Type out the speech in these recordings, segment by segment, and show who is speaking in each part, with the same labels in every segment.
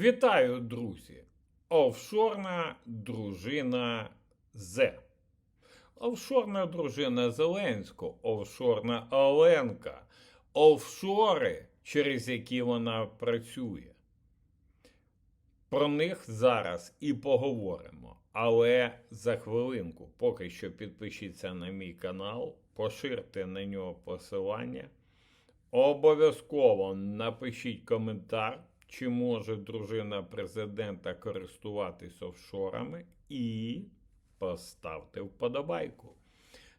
Speaker 1: Вітаю, друзі! Офшорна дружина З. Офшорна дружина Зеленського, офшорна Оленка, офшори, через які вона працює. Про них зараз і поговоримо. Але за хвилинку, поки що підпишіться на мій канал, поширте на нього посилання. Обов'язково напишіть коментар, чи може дружина президента користуватись офшорами, і поставте вподобайку.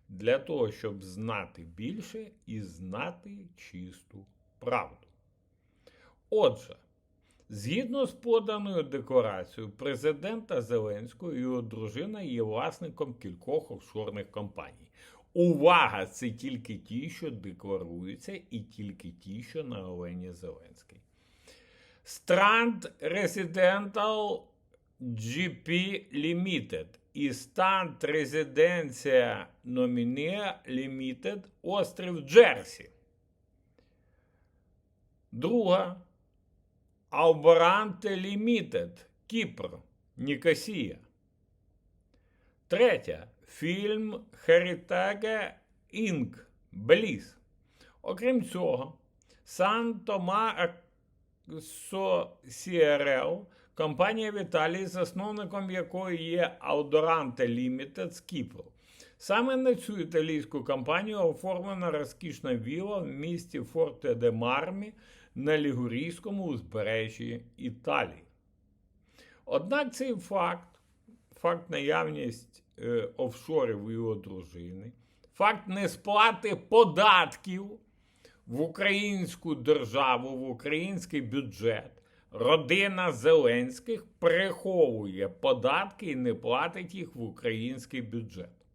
Speaker 1: Для того, щоб знати більше і знати чисту правду. Отже, згідно з поданою декларацією президента Зеленського, його дружина є власником кількох офшорних компаній. Увага! Це тільки ті, що декларуються, і тільки ті, що на Олені Зеленській. Strand Residential GP Limited і Strand Резиденція Номіне Limited Острів Джерсі. Друга Алборанте Limited Кіпр, Нікосія. Третя фільм Heritage Inc. Беліз. Окрім цього, Сан Тома Сіерел, компанія в Італії, засновником якої є Audorante Limited з Кіпру. Саме на цю італійську компанію оформлена розкішна віла в місті Форте де Мармі на Лігурійському узбережжі Італії. Однак цей факт, факт наявність е, офшорів його дружини, факт несплати податків в українську державу, в український бюджет. Родина Зеленських приховує податки і не платить їх в український бюджет.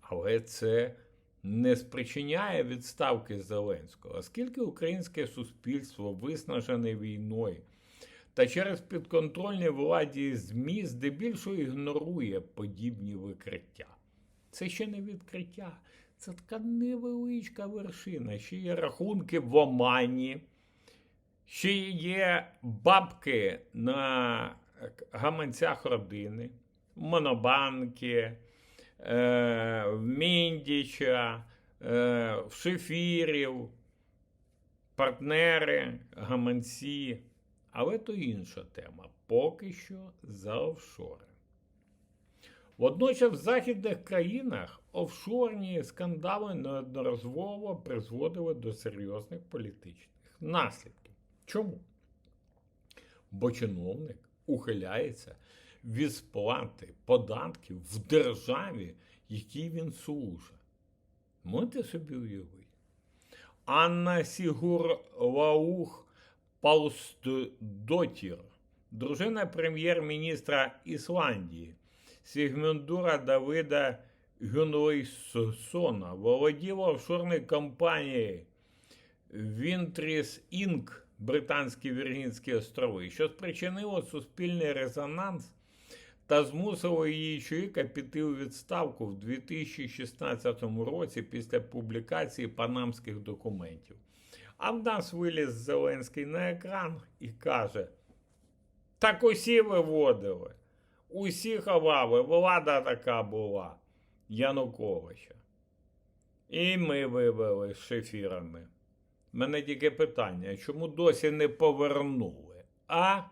Speaker 1: Але це не спричиняє відставки Зеленського, оскільки українське суспільство виснажене війною та через підконтрольні владі ЗМІ здебільшого ігнорує подібні викриття. Це ще не відкриття, це така невеличка вершина. Ще є рахунки в Омані, ще є бабки на гаманцях родини, в Монобанки, е, в Міндіча, е, в Шефірів, партнери, гаманці. Але то інша тема. Поки що за офшори. Водночас в західних країнах офшорні скандали неодноразово призводили до серйозних політичних наслідків. Чому? Бо чиновник ухиляється від сплати податків в державі, якій він служить. Можете собі уявити? Анна Сігур-Лаух Палстдотір, дружина прем'єр-міністра Ісландії Сігмундура Давида Гюнлейсона, володіла офшорною компанією Вінтріс Інк, Британські Віргінські острови, що спричинило суспільний резонанс та змусило її чоловіка піти у відставку в 2016 році після публікації панамських документів. А в нас виліз Зеленський на екран і каже: так усі виводили, усі ховали, влада така була Януковича. І ми вивели з шефірами. Мене тільки питання, чому досі не повернули? А?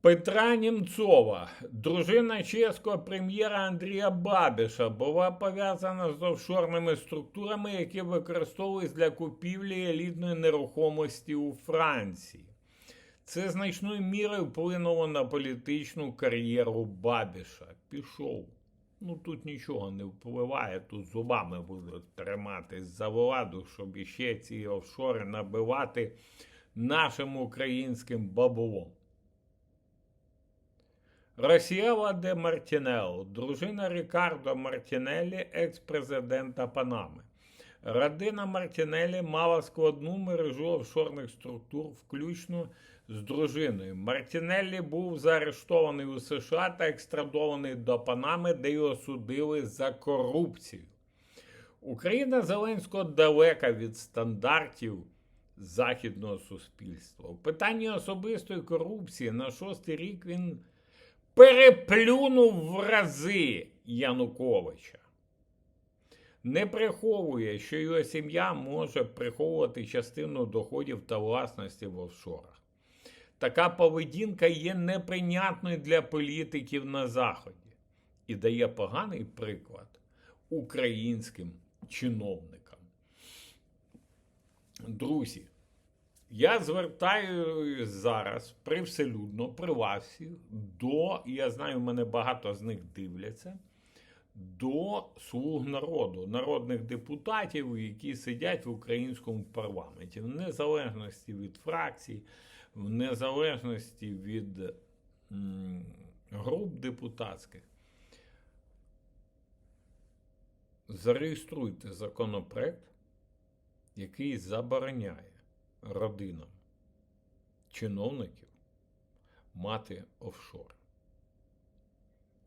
Speaker 1: Петра Німцова, дружина чеського прем'єра Андрія Бабіша, була пов'язана з офшорними структурами, які використовують для купівлі елітної нерухомості у Франції. Це значною мірою вплинуло на політичну кар'єру Бабіша. Пішов. Ну тут нічого не впливає, тут зубами будуть триматись за владу, щоб іще ці офшори набивати нашим українським баблом. Росієва де Мартінел, дружина Рікардо Мартінеллі, екс-президента Панами. Родина Мартінеллі мала складну мережу офшорних структур, включно з дружиною. Мартінеллі був заарештований у США та екстрадований до Панами, де його судили за корупцію. Україна Зеленського далека від стандартів західного суспільства. В питанні особистої корупції на шостий рік він переплюнув в рази Януковича. Не приховує, що його сім'я може приховувати частину доходів та власності в офшорах. Така поведінка є неприйнятною для політиків на Заході і дає поганий приклад українським чиновникам. Друзі, я звертаю зараз привселюдно при вас до, я знаю, мене багато з них дивляться, до слуг народу, народних депутатів, які сидять в українському парламенті, в незалежності від фракцій, в незалежності від м, груп депутатських. Зареєструйте законопроект, який забороняє родинам чиновників мати офшори.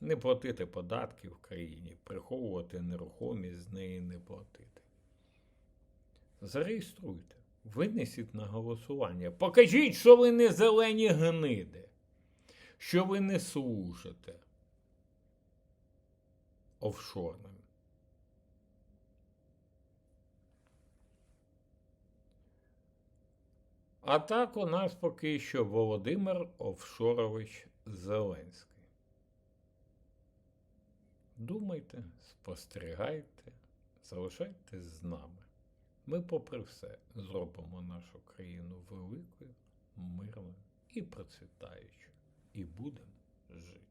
Speaker 1: Не платити податки в країні, приховувати нерухомість, з неї не платити. Зареєструйте, винесіть на голосування. Покажіть, що ви не зелені гниди, що ви не служите офшорним. А так у нас поки що Володимир Овшорович Зеленський. Думайте, спостерігайте, залишайтесь з нами. Ми, попри все, зробимо нашу країну великою, мирною і процвітаючою. І будемо жити.